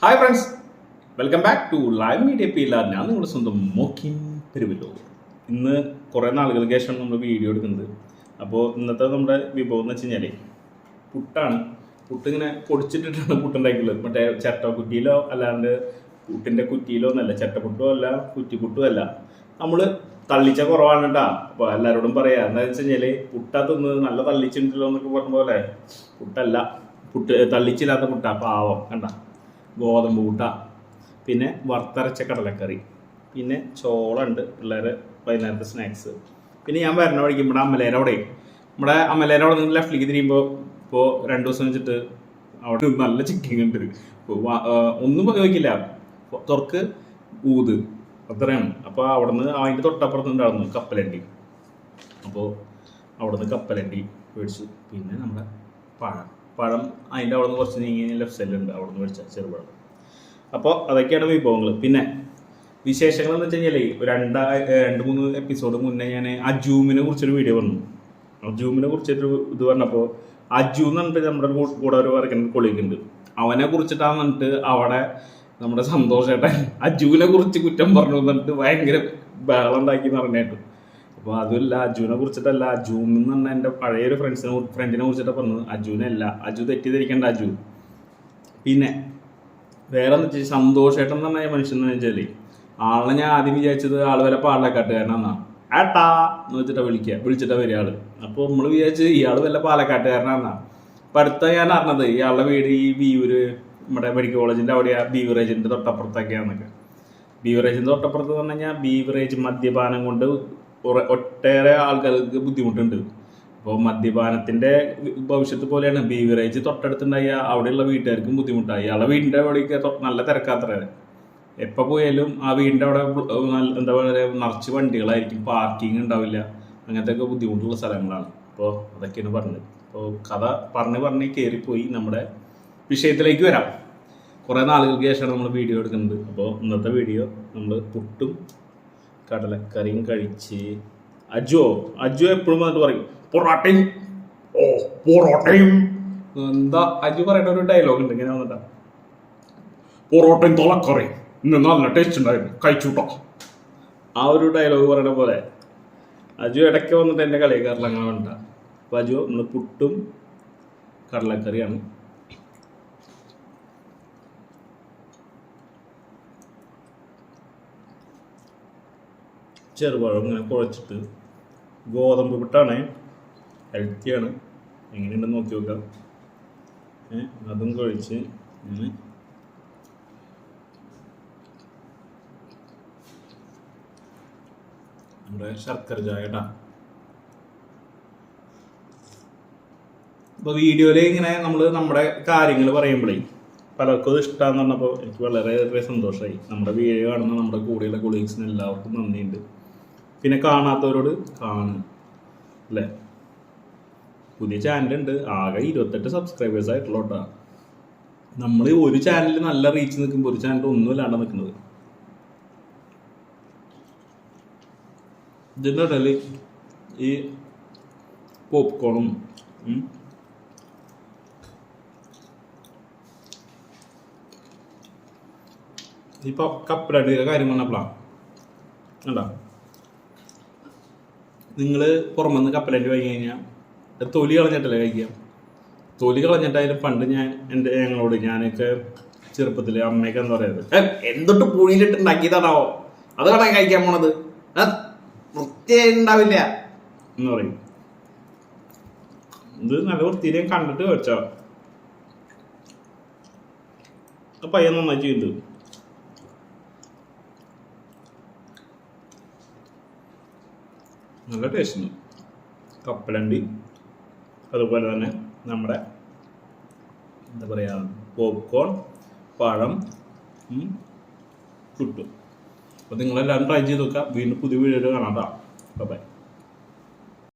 Hi friends welcome back to live media P ഞാൻ നിങ്ങളുടെ സ്വന്തം മോക്കിൻ പെരുവല്ലോ ഇന്ന് കുറേ നാളുകൾക്ക് ശേഷം നമ്മൾ വീഡിയോ എടുക്കുന്നത്. അപ്പോൾ ഇന്നത്തെ നമ്മുടെ വിഭവം എന്ന് വെച്ച് കഴിഞ്ഞാൽ പുട്ടാണ്. പുട്ട് ഇങ്ങനെ പൊടിച്ചിട്ടിട്ടാണ് പുട്ടുണ്ടാക്കിയുള്ളത് മറ്റേ ചട്ട കുറ്റിയിലോ അല്ലാണ്ട് പുട്ടിന്റെ കുറ്റിയിലോ ഒന്നല്ല ചട്ടപ്പുട്ടോ അല്ല കുറ്റിപ്പുട്ടോ അല്ല. നമ്മൾ തള്ളിച്ച കുറവാണ് കേട്ടാ. അപ്പോൾ എല്ലാവരോടും പറയാം എന്താണെന്ന് വെച്ച് കഴിഞ്ഞാൽ പുട്ടാ തിന്നത് നല്ല തള്ളിച്ചിട്ടുണ്ടല്ലോ എന്നൊക്കെ പറഞ്ഞ പോലെ പുട്ടല്ല. പുട്ട് തള്ളിച്ചില്ലാത്ത പുട്ടാ പാവം കണ്ട? ഗോതമ്പ് കൂട്ട പിന്നെ വറുത്തരച്ച കടലക്കറി പിന്നെ ചോളുണ്ട് പിള്ളേരെ വൈകുന്നേരത്തെ സ്നാക്സ്. പിന്നെ ഞാൻ വരണ വഴിക്ക് നമ്മുടെ അമ്മലേരോടെ അവിടെ നമ്മുടെ അമ്മലേരോടെ അവിടെ നിന്ന് ലെഫ്റ്റിലേക്ക് തിരിയുമ്പോൾ ഇപ്പോൾ രണ്ട് ദിവസം വെച്ചിട്ട് അവിടെ നല്ല ചിക്കൻ ഉണ്ട് ഒന്നും ചോദിക്കില്ല തുറക്ക് ഊത്. അത്രയാണ്. അപ്പോൾ അവിടുന്ന് അതിന്റെ തൊട്ടപ്പുറത്ത് ഉണ്ടായിരുന്നു കപ്പലണ്ടി. അപ്പോൾ അവിടുന്ന് കപ്പലണ്ടി മേടിച്ചു. പിന്നെ നമ്മുടെ പഴം. പഴം അതിന്റെ അവിടെ നിന്ന് കുറച്ച് നീങ്ങി ലെഫ്റ്റ് സൈഡിലുണ്ട് അവിടെ നിന്ന് മേടിച്ച ചെറുപഴം. അപ്പോൾ അതൊക്കെയാണ് വിഭവങ്ങൾ പിന്നെ വിശേഷങ്ങൾ എന്ന് വെച്ച് കഴിഞ്ഞാൽ രണ്ടാ രണ്ട് മൂന്ന് എപ്പിസോഡ് മുന്നേ ഞാൻ അജൂമിനെ കുറിച്ചൊരു വീഡിയോ പറഞ്ഞു അജൂമിനെ കുറിച്ചൊരു ഇത് പറഞ്ഞപ്പോൾ അജു എന്ന് പറഞ്ഞിട്ട് നമ്മുടെ കൂടെ ഒരു വർക്കുന്ന കൊളിക്കുണ്ട് അവനെ കുറിച്ചിട്ടാന്ന് പറഞ്ഞിട്ട് അവിടെ നമ്മുടെ സന്തോഷേട്ടൻ അജുവിനെ കുറിച്ച് കുറ്റം പറഞ്ഞു എന്നിട്ട് ഭയങ്കര ബഹളം ഉണ്ടാക്കി പറഞ്ഞിട്ട്. അപ്പോൾ അതുമില്ല അജുവിനെ കുറിച്ചിട്ടല്ല അജു എന്ന് പറഞ്ഞാൽ എന്റെ പഴയൊരു ഫ്രണ്ട്സിനെ ഫ്രണ്ടിനെ കുറിച്ചിട്ടാണ് പറഞ്ഞത്. അജുവിനെ അല്ല അജു തെറ്റിദ്ധരിക്കേണ്ട അജു. പിന്നെ വേറെ എന്ന് വെച്ചാൽ സന്തോഷേട്ടൻ എന്ന് പറഞ്ഞ മനുഷ്യൻ എന്ന് വെച്ചാൽ ആളെ ഞാൻ ആദ്യം വിചാരിച്ചത് ആൾ വരെ പാടില്ല കാട്ടുകാരനാ ആട്ടാ എന്ന് വെച്ചിട്ടാ വിളിക്കുക വിളിച്ചിട്ടാ വരിക ആൾ. അപ്പോൾ നമ്മൾ വിചാരിച്ച് ഇയാൾ വല്ല പാലക്കാട്ടുകാരനാന്നാ. അപ്പൊ അടുത്ത ഞാൻ അറിഞ്ഞത് ഇയാളുടെ വീട് ഈ ബിയൂര് നമ്മുടെ മെഡിക്കൽ കോളേജിന്റെ അവിടെയാ ബീവറേജിന്റെ തൊട്ടപ്പുറത്തൊക്കെയാന്നൊക്കെ. ബീവറേജിന്റെ തൊട്ടപ്പുറത്ത് പറഞ്ഞു കഴിഞ്ഞാൽ ബീവറേജ് മദ്യപാനം കൊണ്ട് ഒട്ടേറെ ആൾക്കാർക്ക് ബുദ്ധിമുട്ടുണ്ട്. അപ്പോൾ മദ്യപാനത്തിന്റെ ഭവിഷ്യത്ത് പോലെയാണ്. ബീവറേജ് തൊട്ടടുത്തുണ്ടായി അവിടെയുള്ള വീട്ടുകാർക്കും ബുദ്ധിമുട്ടായി. അയാളെ വീടിന്റെ അവിടേക്ക് നല്ല തിരക്കാത്ര. എപ്പോൾ പോയാലും ആ വീടിന്റെ അവിടെ എന്താ പറയുക നിറച്ച് വണ്ടികളായിരിക്കും. പാർക്കിംഗ് ഉണ്ടാവില്ല. അങ്ങനത്തെ ഒക്കെ ബുദ്ധിമുട്ടുള്ള സ്ഥലങ്ങളാണ്. അപ്പോൾ അതൊക്കെയാണ് പറഞ്ഞത്. അപ്പോൾ കഥ പറഞ്ഞ് പറഞ്ഞ് കയറിപ്പോയി നമ്മുടെ വിഷയത്തിലേക്ക് വരാം. കുറേ നാളുകൾക്ക് ശേഷമാണ് നമ്മൾ വീഡിയോ എടുക്കുന്നത്. അപ്പോൾ ഇന്നത്തെ വീഡിയോ നമ്മൾ പുട്ടും കടലക്കറിയും കഴിച്ച് അജു അജു എപ്പോഴും വന്നിട്ട് പറയും. പൊറോട്ടയും. ഓ പൊറോട്ടയും. എന്താ അജു പറയുന്ന ഒരു ഡയലോഗ് ഉണ്ട് ഇങ്ങനെ വന്നിട്ടാ. പൊറോട്ടയും തലക്കറി ഇന്ന് നല്ല ടേസ്റ്റ് ഉണ്ടായിരുന്നു. കഴിച്ചുട്ടോ ആ ഒരു ഡയലോഗ് പറയണ പോലെ അജു ഇടയ്ക്ക് വന്നിട്ട് എന്റെ കളിക്കാറില്ല അങ്ങനെ വേണ്ട അപ്പോൾ അജു ഇന്ന് പുട്ടും കടലക്കറിയാണ്. ചെറുപഴം ഇങ്ങനെ കുഴച്ചിട്ട് ഗോതമ്പ് പുട്ടാണ്. ഹെൽത്തിയാണ് എങ്ങനെയുണ്ടെന്ന് നോക്കി നോക്കാം. അതും കഴിച്ച് ഞാൻ നമ്മുടെ ശർക്കര ചായ കേട്ടാ അപ്പോൾ വീഡിയോയിൽ ഇങ്ങനെ നമ്മൾ നമ്മുടെ കാര്യങ്ങൾ പറയുമ്പോഴേ പലർക്കും അത് ഇഷ്ടമാന്ന് പറഞ്ഞപ്പോൾ എനിക്ക് വളരെയേറെ സന്തോഷമായി നമ്മുടെ വീഡിയോ കാണുന്ന നമ്മുടെ കൂടെയുള്ള കൊളീഗ്സിന് എല്ലാവർക്കും നന്ദിയുണ്ട്. പിന്നെ കാണാത്തവരോട് കാണും. അല്ലേ? പുതിയ ചാനലുണ്ട്. ആകെ ഇരുപത്തെട്ട് സബ്സ്ക്രൈബേഴ്സ് ആയിട്ടുള്ള കേട്ടോ. നമ്മൾ ഒരു ചാനലിൽ നല്ല റീച്ച് നിൽക്കുമ്പോൾ ഒരു ചാനൽ ഒന്നും ഇല്ലാണ്ട് നിൽക്കുന്നത്. ഇതിന്റെ ഇടയിൽ ഈ പോപ്കോണും ഈ കപ്പലടിയുടെ കാര്യം പറഞ്ഞപ്പോഴാണ് കണ്ടോ? നിങ്ങൾ പുറമെന്ന് കപ്പലണ്ടി വാങ്ങി കഴിഞ്ഞാൽ തൊലി കളഞ്ഞിട്ടല്ലേ കഴിക്കുക? തൊലി കളഞ്ഞിട്ടായാലും പണ്ട് ഞാൻ എന്റെ ഞങ്ങളോട് ഞാനൊക്കെ ചെറുപ്പത്തിൽ അമ്മയൊക്കെ എന്താ പറയുന്നത് "ഏ, എന്തൊട്ട് പുഴിയിലിട്ട് ഉണ്ടാക്കിയതാണാവോ അത് കണക്ക് കഴിക്കാൻ പോണത്. ആ, വൃത്തിയായി ഉണ്ടാവില്ല. എന്ന് പറയും. ഇത് നല്ല വൃത്തിയിൽ ഞാൻ കണ്ടിട്ട് വെച്ചോ പയ്യൻ നന്നായി ചെയ്തു നല്ല ടേസ്റ്റ് ഉണ്ട്. കപ്പലണ്ടി. അതുപോലെ തന്നെ നമ്മുടെ എന്താ പറയുക പോപ്കോൺ പഴം കിട്ടും അപ്പോൾ നിങ്ങളെല്ലാവരും ട്രൈ ചെയ്ത് നോക്കുക. വീണ്ടും പുതിയ വീഡിയോ കാണാം കേട്ടോ. ബൈ